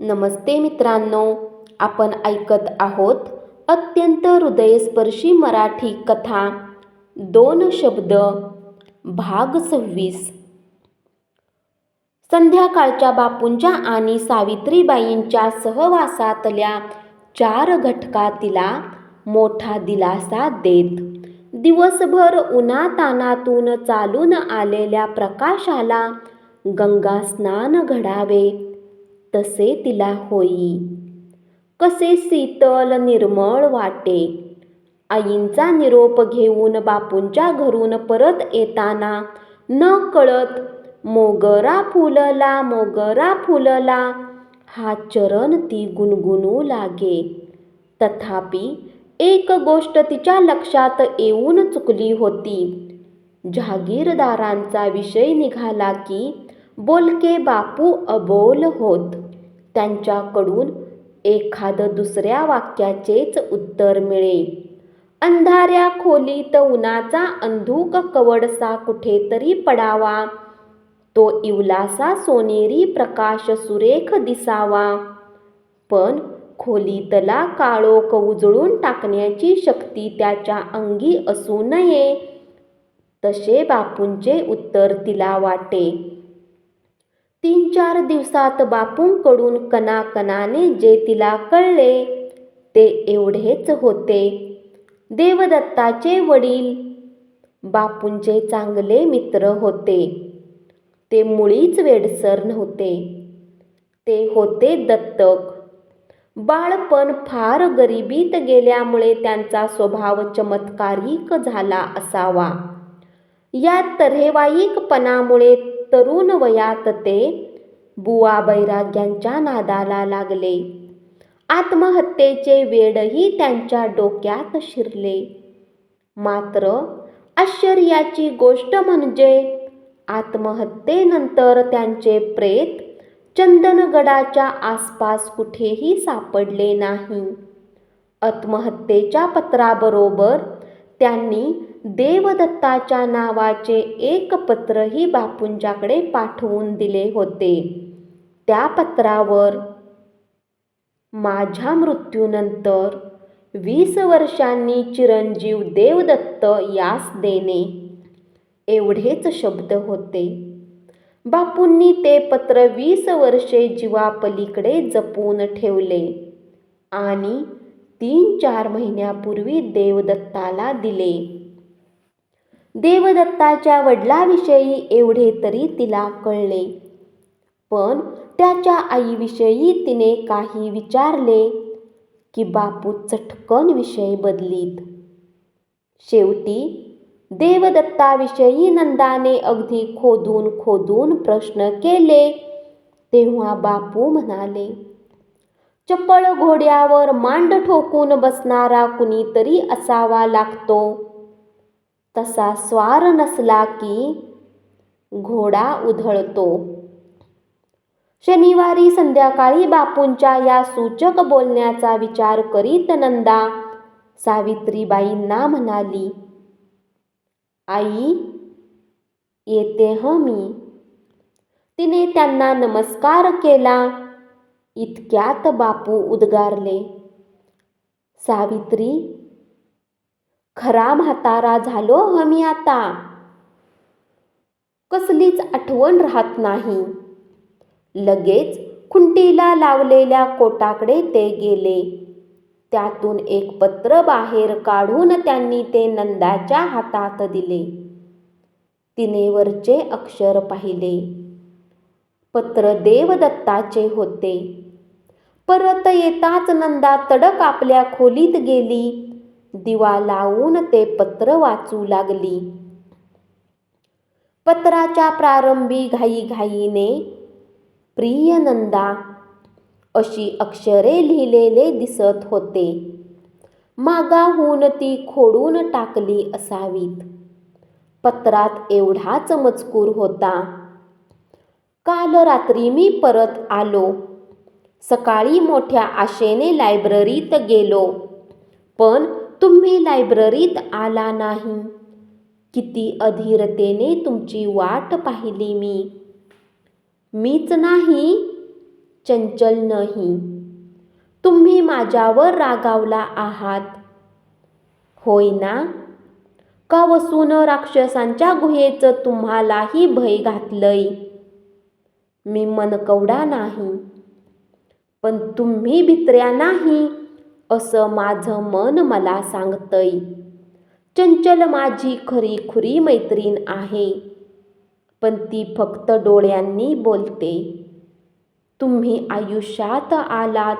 नमस्ते मित्रांनो आपण ऐकत आहोत अत्यंत हृदयस्पर्शी मराठी कथा दोन शब्द भाग सव्वीस. संध्याकाळच्या बापूंच्या आणि सावित्रीबाईंच्या सहवासातल्या चार घटका तिला मोठा दिलासा देत. दिवसभर उन्हातानातून चालून आलेल्या प्रकाशाला गंगा स्नान घडावे. तसे तिला होई. कसे शीतल निर्मळ वाटे. आईंचा निरोप घेऊन बापूंच्या घरून परत येताना न कळत मोगरा फुलला मोगरा फुलला. हा चरण ती गुणगुणू लागे. तथापि एक गोष्ट तिच्या लक्षात येऊन चुकली होती. जहागीरदारांचा विषय निघाला की बोलके बापू अबोल होत. त्यांच्याकडून एखादं दुसऱ्या वाक्याचेच उत्तर मिळे. अंधाऱ्या खोलीत उन्हाचा अंधुक कवडसा कुठेतरी पडावा. तो इवलासा सोनेरी प्रकाश सुरेख दिसावा. पण खोलीतला काळोख उजळून टाकण्याची शक्ती त्याच्या अंगी असू नये तसे बापूंचे उत्तर तिला वाटे. तीन चार दिवसात बापूंकडून कणाकणाने जे तिला कळले ते एवढेच होते. देवदत्ताचे वडील बापूंचे चांगले मित्र होते. ते मुळीच वेडसर नव्हते. ते होते दत्तक. बाळपण फार गरिबीत गेल्यामुळे त्यांचा स्वभाव चमत्कारिक झाला असावा. या तऱ्हेवाईकपणामुळे तरुण वयात ते बुवा बैराग्यांच्या नादाला लागले. आत्महत्येचे वेडही त्यांच्या डोक्यात शिरले. मात्र आश्चर्याची गोष्ट म्हणजे आत्महत्येनंतर त्यांचे प्रेत चंदनगडाच्या आसपास कुठेही सापडले नाही. आत्महत्येच्या पत्राबरोबर त्यांनी देवदत्ताच्या नावाचे एक पत्रही बापूंच्याकडे पाठवून दिले होते. त्या पत्रावर माझ्या मृत्यूनंतर वीस वर्षांनी चिरंजीव देवदत्त यास देणे एवढेच शब्द होते. बापूंनी ते पत्र वीस वर्षे जीवापलीकडे जपून ठेवले आणि तीन चार महिन्यापूर्वी देवदत्ताला दिले. देवदत्ताच्या वडिलाविषयी एवढे तरी तिला कळले. पण त्याच्या आईविषयी तिने काही विचारले की बापू चटकन विषय बदलीत. शेवटी देवदत्ताविषयी नंदाने अगदी खोदून खोदून प्रश्न केले तेव्हा बापू म्हणाले चपळ घोड्यावर मांड ठोकून बसणारा कुणीतरी असावा लागतो. तसा स्वार नसला की घोडा उधळतो. शनिवारी संध्याकाळी बापूंच्या या सूचक बोलण्याचा विचार करीत नंदा सावित्रीबाईंना म्हणाली आई येते ह मी. तिने त्यांना नमस्कार केला. इतक्यात बापू उद्गारले सावित्री खरा म्हातारा झालो हमी आता. कसलीच आठवण राहत नाही. लगेच खुंटीला लावलेल्या कोटाकडे ते गेले. त्यातून एक पत्र बाहेर काढून त्यांनी ते नंदाच्या हातात दिले. तिने वरचे अक्षर पाहिले. पत्र देवदत्ताचे होते. परत येताच नंदा तडक आपल्या खोलीत गेली. दिवा लावून ते पत्र वाचू लागली. पत्राच्या प्रारंभी घाईघाईने प्रिय नंदा अशी अक्षरे लिहिलेले दिसत होते. मागाहून ती खोडून टाकली असावीत. पत्रात एवढाच मजकूर होता. काल रात्री मी परत आलो. सकाळी मोठ्या आशेने लायब्ररीत गेलो. पण तुम्ही लायब्ररीत आला नाही. किती अधीरतेने तुमची वाट पाहिली मी. मीच नाही चंचल नाही. तुम्ही माझ्यावर रागावला आहात. होय ना? का वसून राक्षसांच्या गुहेचं तुम्हालाही भय घातलंय? मी मनकवडा नाही. पण तुम्ही भित्र्या नाही असं माझं मन मला सांगतंय. चंचल माझी खरी खुरी मैत्रीण आहे पण ती फक्त डोळ्यांनी बोलते. तुम्ही आयुष्यात आलात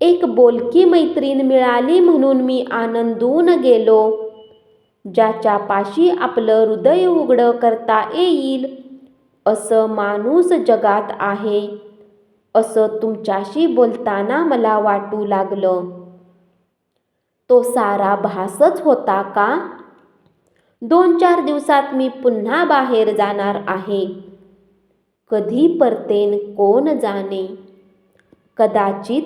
एक बोलकी मैत्रीण मिळाली म्हणून मी आनंदून गेलो. ज्याच्या पाशी आपलं हृदय उघडं करता येईल असं माणूस जगात आहे. असं तुमच्याशी बोलताना मला वाटू लागलं. तो सारा भासच होता का? दोन चार दिवसात मी पुन्हा बाहेर जाणार आहे. कधी परतेन कोण जाणे? कदाचित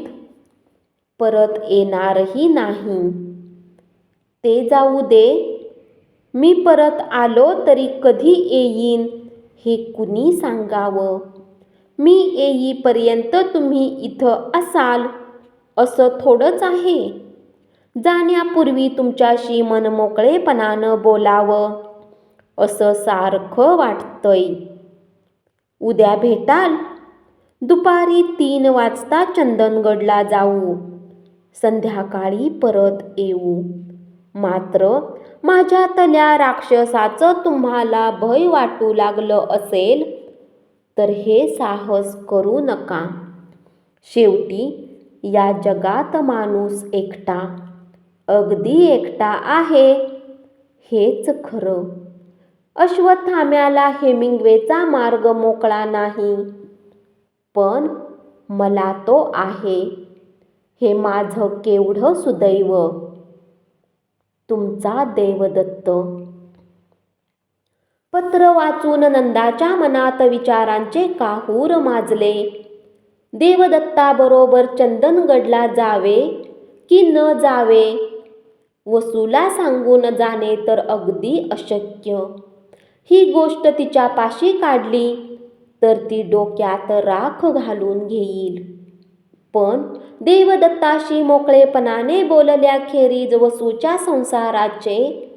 परत येणारही नाही. ते जाऊ दे. मी परत आलो तरी कधी येईन हे कुणी सांगावं? मी येईपर्यंत तुम्ही इथं असाल असं थोडंच आहे. जाण्यापूर्वी तुमच्याशी मनमोकळेपणानं बोलावं असं सारखं वाटतंय. उद्या भेटाल. दुपारी तीन वाजता चंदनगडला जाऊ. संध्याकाळी परत येऊ. मात्र माझ्यातल्या राक्षसाचं तुम्हाला भय वाटू लागलं असेल तर हे साहस करू नका. शेवटी या जगात माणूस एकटा अगदी एकटा आहे हेच खरं. अश्वत्थाम्याला हेमिंग्वेचा मार्ग मोकळा नाही पण मला तो आहे. हे माझं केवढं सुदैव. तुमचा देवदत्त पत्र वाचून नंदाच्या मनात विचारांचे काहूर माजले. देवदत्ताबरोबर चंदनगडला जावे की न जावे? वसूला सांगून जाणे तर अगदी अशक्य. ही गोष्ट तिच्यापाशी काढली तर ती डोक्यात राख घालून घेईल. पण देवदत्ताशी मोकळेपणाने बोलल्याखेरीज वसूच्या संसाराचे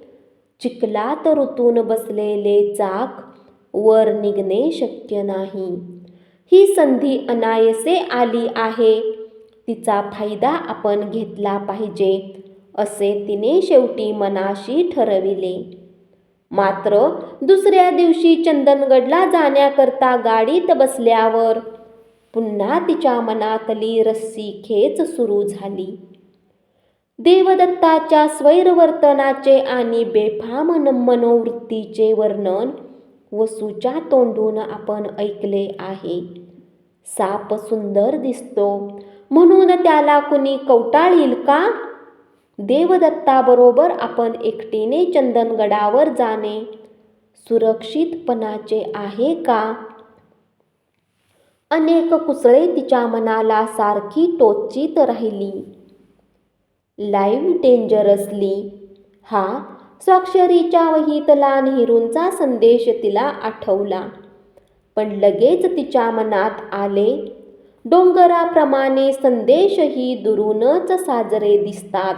चिखलात ऋतून बसलेले चाक वर निघणे शक्य नाही. ही संधी अनायसे आली आहे. तिचा फायदा आपण घेतला पाहिजे असे तिने शेवटी मनाशी ठरविले. मात्र दुसऱ्या दिवशी चंदनगडला जाण्याकरता गाडीत बसल्यावर पुन्हा तिच्या मनातली रस्सी खेच सुरू झाली. देवदत्ताच्या स्वैरवर्तनाचे आणि बेफाम मनोवृत्तीचे वर्णन वसूच्या तोंडून आपण ऐकले आहे. साप सुंदर दिसतो. म्हणून त्याला कुणी कवटाळील का? देवदत्ताबरोबर आपण एकटीने चंदनगडावर जाणे सुरक्षितपणाचे आहे का? अनेक कुसळे तिच्या मनाला सारखी टोचीत राहिली. Live dangerously. हा स्वाक्षरीच्या वहीतला नेहरूंचा संदेश तिला आठवला. पण लगेच तिच्या मनात आले डोंगराप्रमाणे संदेशही दुरूनच साजरे दिसतात.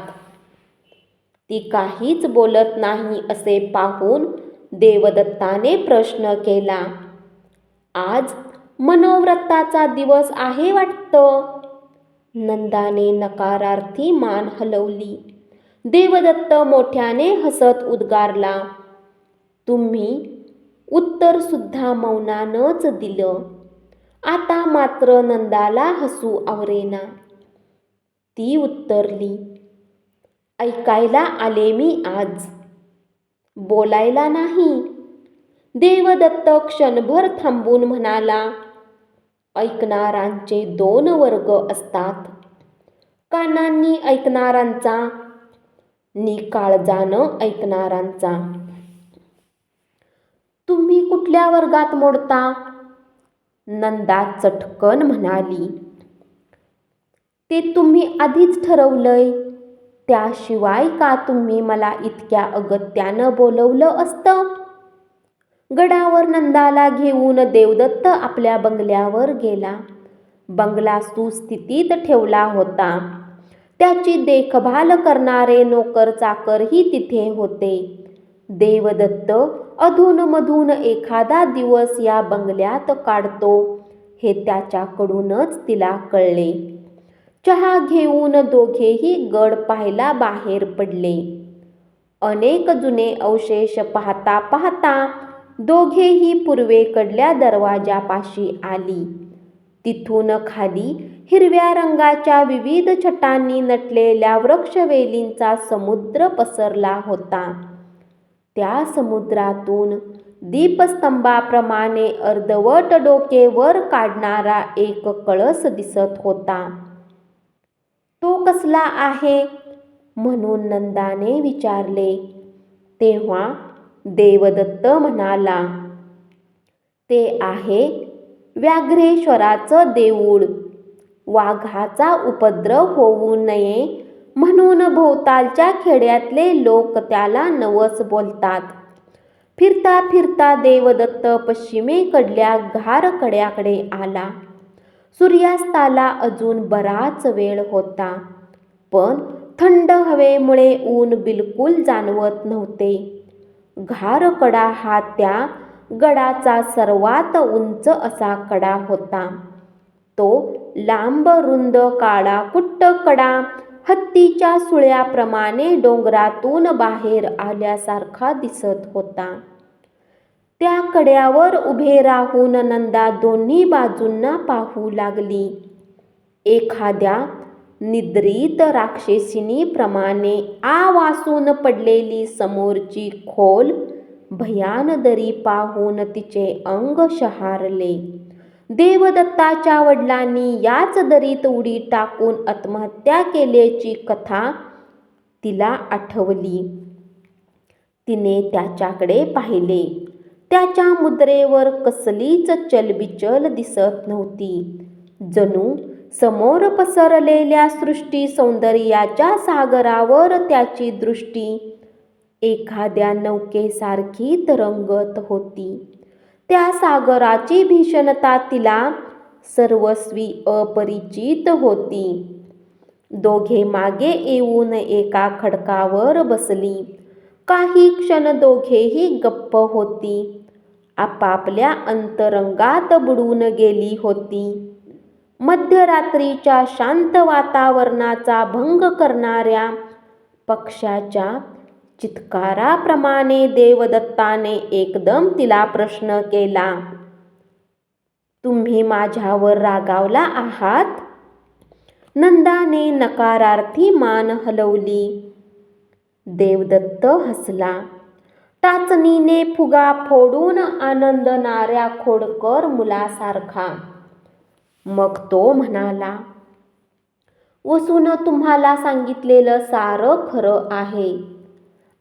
ती काहीच बोलत नाही असे पाहून देवदत्ताने प्रश्न केला आज मनोव्रताचा दिवस आहे वाटतं? नंदाने नकारार्थी मान हलवली. देवदत्त मोठ्याने हसत उद्गारला तुम्ही उत्तर सुद्धा मौनानच दिलं. आता मात्र नंदाला हसू आवरेना. ती उत्तरली ऐकायला आले मी आज. बोलायला नाही. देवदत्त क्षणभर थांबून म्हणाला ऐकणारांचे दोन वर्ग असतात. कानांनी ऐकणारांचा निकाळजानं ऐकणारांचा तुम्ही कुठल्या वर्गात मोडता? नंदा चटकन म्हणाली. ते तुम्ही आधीच ठरवलंय. त्याशिवाय का तुम्ही मला इतक्या अगत्यानं बोलवलं असतं? गडावर नंदाला घेऊन देवदत्त आपल्या बंगल्यावर गेला. बंगला सुस्थितीत ठेवला होता. त्याची देखभाल करणारे नोकर चाकरही तिथे होते. देवदत्त अधूनमधून एखादा दिवस या बंगल्यात काढतो हे त्याच्याकडूनच तिला कळले. चहा घेऊन दोघेही गड पाहायला बाहेर पडले. अनेक जुने अवशेष पाहता पाहता दोघेही पूर्वेकडल्या दरवाजापाशी आली. तिथून खाली हिरव्या रंगाच्या विविध छटांनी नटलेल्या वृक्षवेलींचा समुद्र पसरला होता. त्या समुद्रातून दीपस्तंभाप्रमाणे अर्धवट डोके वर काढणारा एक कळस दिसत होता. तो कसला आहे? म्हणून नंदाने विचारले. तेव्हा देवदत्त म्हणाला ते आहे व्याघ्रेश्वराचं देऊळ. वाघाचा उपद्रव होऊ नये म्हणून भोवतालच्या खेड्यातले लोक त्याला नवस बोलतात. फिरता फिरता देवदत्त पश्चिमेकडल्या घारकड्याकडे आला. सूर्यास्ताला अजून बराच वेळ होता पण थंड हवेमुळे ऊन बिलकुल जाणवत नव्हते. घारकडा हा त्या गडाचा सर्वात उंच असा कडा होता. तो लांब रुंद काळा कुट्ट कडा हत्तीच्या सुळ्याप्रमाणे डोंगरातून बाहेर आल्यासारखा दिसत होता. त्या कड्यावर उभे राहून नंदा दोन्ही बाजूंना पाहू लागली. एखाद्या निद्रित राक्षसिनीप्रमाणे आ वासून पडलेली समोरची खोल भयानदरी पाहून तिचे अंग शहारले. देवदत्ताच्या वडिलांनी याच दरीत उडी टाकून आत्महत्या केल्याची कथा तिला आठवली. तिने त्याच्याकडे पाहिले. त्याच्या मुद्रेवर कसलीच चलबिचल दिसत नव्हती. जणू समोर पसरलेल्या सृष्टी सौंदर्याच्या सागरावर त्याची दृष्टी. एखाद्या नौकेसारखी तरंगत होती. त्या सागराची भीषणता तिला सर्वस्वी अपरिचित होती. दोघे मागे येऊन एका खडकावर बसली. काही क्षण दोघेही गप्प होती. आपापल्या अंतरंगात बुडून गेली होती. मध्यरात्रीच्या शांत वातावरणाचा भंग करणाऱ्या पक्षाच्या चित्काराप्रमाणे देवदत्ताने एकदम तिला प्रश्न केला तुम्ही माझ्यावर रागावला आहात नंदाने नकारार्थी मान हलवली. देवदत्त हसला. टाचणीने फुगा फोडून आनंदणाऱ्या खोडकर मुलासारखा मग तो म्हणाला वसून तुम्हाला सांगितलेलं सारं खरं आहे.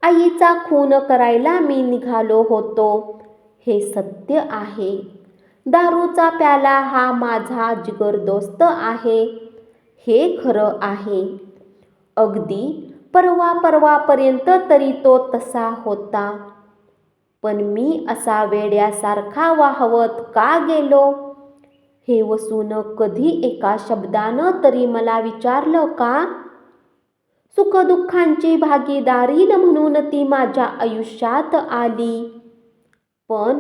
आईचा खून करायला मी निघालो होतो. हे सत्य आहे. दारूचा प्याला हा माझा जिगरदोस्त आहे. हे खरं आहे. अगदी परवा परवापर्यंत तरी तो तसा होता. पण मी असा वेड्यासारखा वाहवत का गेलो? हे वसून कधी एका शब्दानं तरी मला विचारलं का? सुखदुःखांची भागीदारीण म्हणून ती माझ्या आयुष्यात आली. पण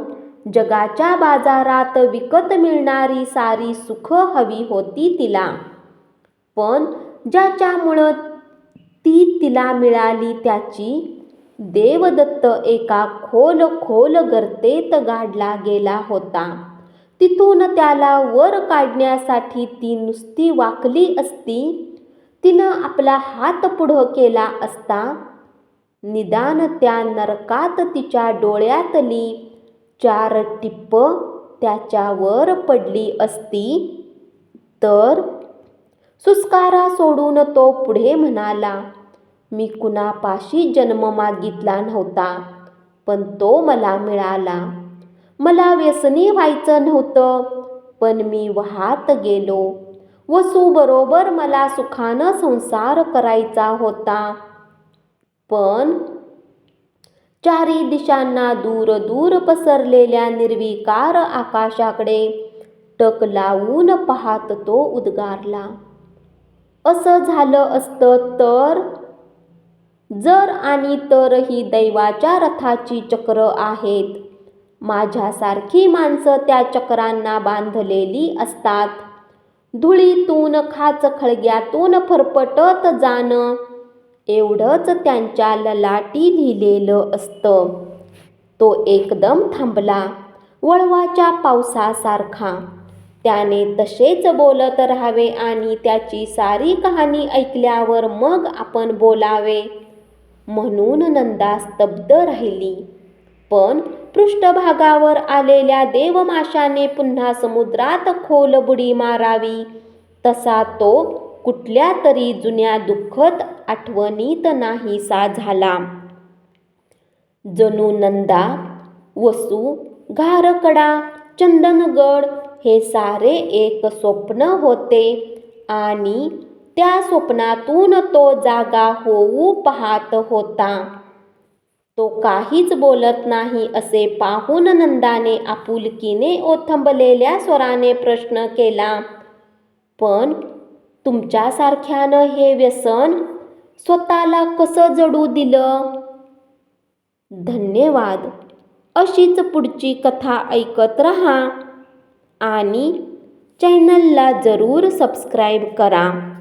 जगाच्या बाजारात विकत मिळणारी सारी सुख हवी होती तिला. पण ज्याच्यामुळं ती तिला मिळाली त्याची देवदत्त एका खोल खोल गर्तेत गाडला गेला होता. तिथून त्याला वर काढण्यासाठी ती नुसती वाकली असती. तिनं आपला हात पुढं केला असता. निदान त्या नरकात तिच्या डोळ्यातली चार टिप्प त्याच्यावर पडली असती. तर सुस्कारा सोडून तो पुढे म्हणाला मी कुणापाशी जन्म मागितला नव्हता पण तो मला मिळाला. मला व्यसनी व्हायचं नव्हतं पण मी वाहत गेलो. वसूबरोबर मला सुखानं संसार करायचा होता. पण चारी दिशांना दूर दूर पसरलेल्या निर्विकार आकाशाकडे टक लावून पाहत तो उद्गारला असं झालं असतं तर? जर आणि तर ही दैवाच्या रथाची चक्र आहेत. माझ्यासारखी माणसं त्या चक्रांना बांधलेली असतात. धुळीतून खाच खळग्यातून फरफटत जाणं एवढंच त्यांच्या ललाटी लिहिलेलं असतं. तो एकदम थांबला वळवाच्या पावसासारखा. त्याने तसेच बोलत राहावे आणि त्याची सारी कहाणी ऐकल्यावर मग आपण बोलावे. म्हणून नंदा स्तब्ध राहिली. पण पृष्ठभागावर आलेल्या देवमाशाने पुन्हा समुद्रात खोल बुडी मारावी. तसा तो कुठल्या तरी जुन्या दुःखद आठवणीत नाहीसा झाला. जणू नंदा वसू घारकडा चंदनगड हे सारे एक स्वप्न होते आणि त्या स्वप्नातून तो जागा होऊ पाहत होता. तो काहीच बोलत नाही असे पाहून नंदाने आपुलकीने ओथंबलेल्या स्वराने प्रश्न केला पण तुमच्यासारख्यानं हे व्यसन स्वतःला कसं जडू दिलं धन्यवाद. अशीच पुढची कथा ऐकत रहा आणि चॅनलला जरूर सबस्क्राईब करा.